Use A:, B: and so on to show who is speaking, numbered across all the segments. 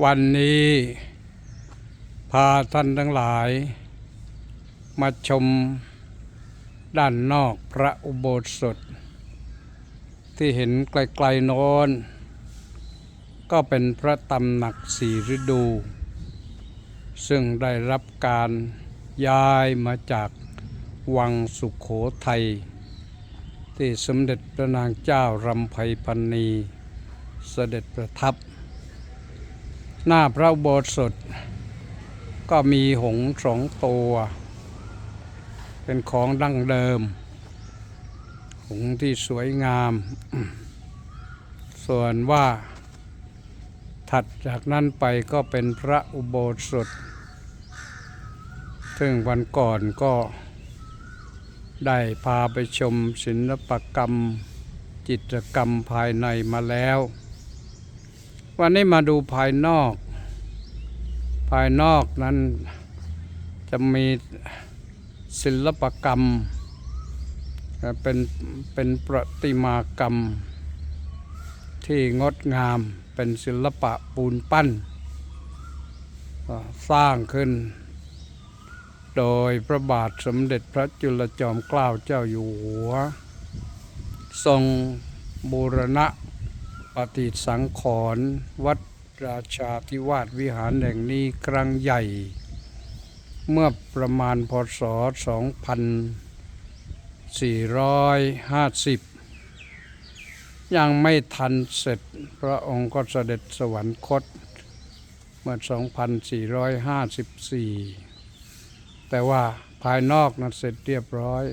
A: วันนี้พาท่านทั้งหลาย มาชมด้านนอกพระอุโบสถ ที่เห็นไกลๆโน้น ก็เป็นพระตำหนักสี่ฤดู ซึ่งได้รับการย้ายมาจากวังสุขโขทัย ที่สมเด็จพระนางเจ้ารำไพพันนีเสด็จประทับ หน้าพระอุโบสถ ก็มีหงสองตัว เป็นของดั้งเดิม หงที่สวยงาม ส่วนว่าถัดจากนั้นไปก็เป็นพระอุโบสถ ซึ่งวันก่อนก็ได้พาไปชมศิลปกรรม จิตรกรรมภายในมาแล้ว วันนี้มาดูภายนอก ภายนอกนั้นจะมีศิลปกรรม เป็นเป็นประติมากรรม ที่งดงามเป็นศิลปะปูนปั้น สร้างขึ้น โดยพระบาทสมเด็จพระจุลจอมเกล้าเจ้าอยู่หัว ทรงบูรณะ ปฏิสังขรณ์วัดราชาธิวาสวิหารแห่งนี้ครั้งใหญ่ เมื่อประมาณพศ 2450 ยังไม่ทันเสร็จพระองค์ก็เสด็จสวรรคต เมื่อ 2454 แต่ว่าภายนอกนั้นเสร็จเรียบร้อย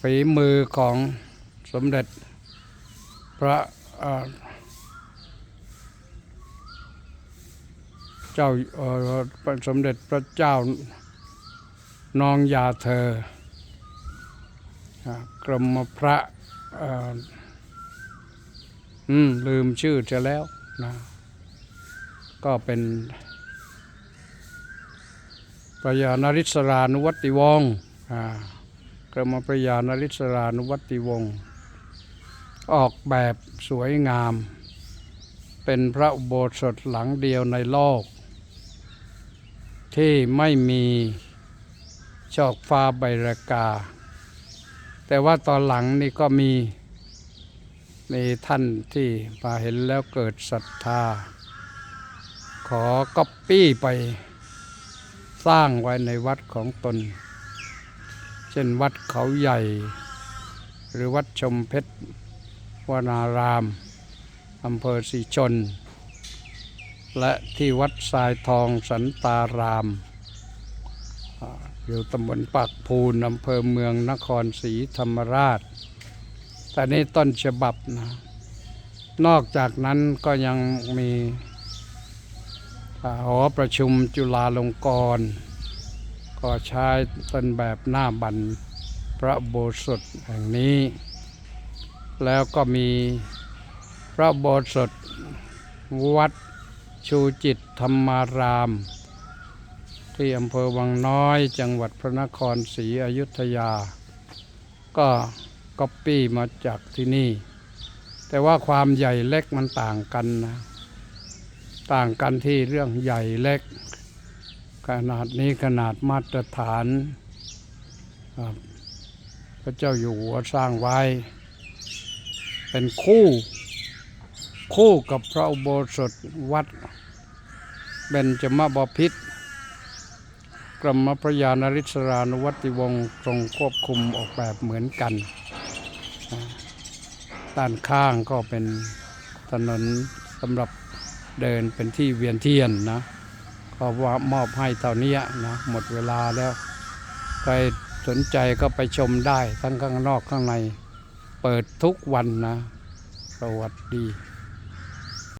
A: ฝีมือของสมเด็จ พระเจ้าสมเด็จพระเจ้านองยาเธอกรมพระอืมลืมชื่อจะแล้วนะก็เป็นพระยานาริศรานุวัติวงศ์กรมพระยานาริศรานุวัติวงศ์ ออกแบบสวยงาม เป็นพระอุโบสถหลังเดียวในโลก ที่ไม่มีชอกฟ้าใบรากา แต่ว่าตอนหลังนี่ก็มีมีท่านที่มาเห็นแล้วเกิดศรัทธา ขอก๊อปปี้ไปสร้างไว้ในวัดของตน เช่นวัดเขาใหญ่ หรือวัดชมเพชร วนารามอำเภอสีชน และที่วัดทรายทองสันตาราม อยู่ตำบลปากพูนอำเภอเมืองนครศรีธรรมราช แต่นี่ต้นฉบับนะ นอกจากนั้นก็ยังมีอ่าหอประชุมจุฬาลงกรณ์ก็ใช้ต้นแบบหน้าบันพระโบสถแห่งนี้ แล้วก็มีพระโบสถวัดชูจิตธรรมาราม ที่อำเภอวังน้อยจังหวัดพระนครศรีอยุธยา ก็ก๊อปปี้มาจากที่นี่ แต่ว่าความใหญ่เล็กมันต่างกันนะต่างกันที่เรื่องใหญ่เล็ก ขนาดนี้ขนาดมาตรฐานพระเจ้าอยู่หัวสร้างไว้ เป็นคู่ คู่กับพระอุโบสถวัดเบญจมบพิตรกรมพระยานาริศรานุวัติวงศ์ทรงควบคุมออกแบบเหมือนกัน ด้านข้างก็เป็นถนนสำหรับเดินเป็นที่เวียนเทียนนะก็ว่ามอบให้เท่านี้นะหมดเวลาแล้ว ใครสนใจก็ไปชมได้ทั้งข้างนอกข้างใน เปิดทุกวันนะ สวัสดี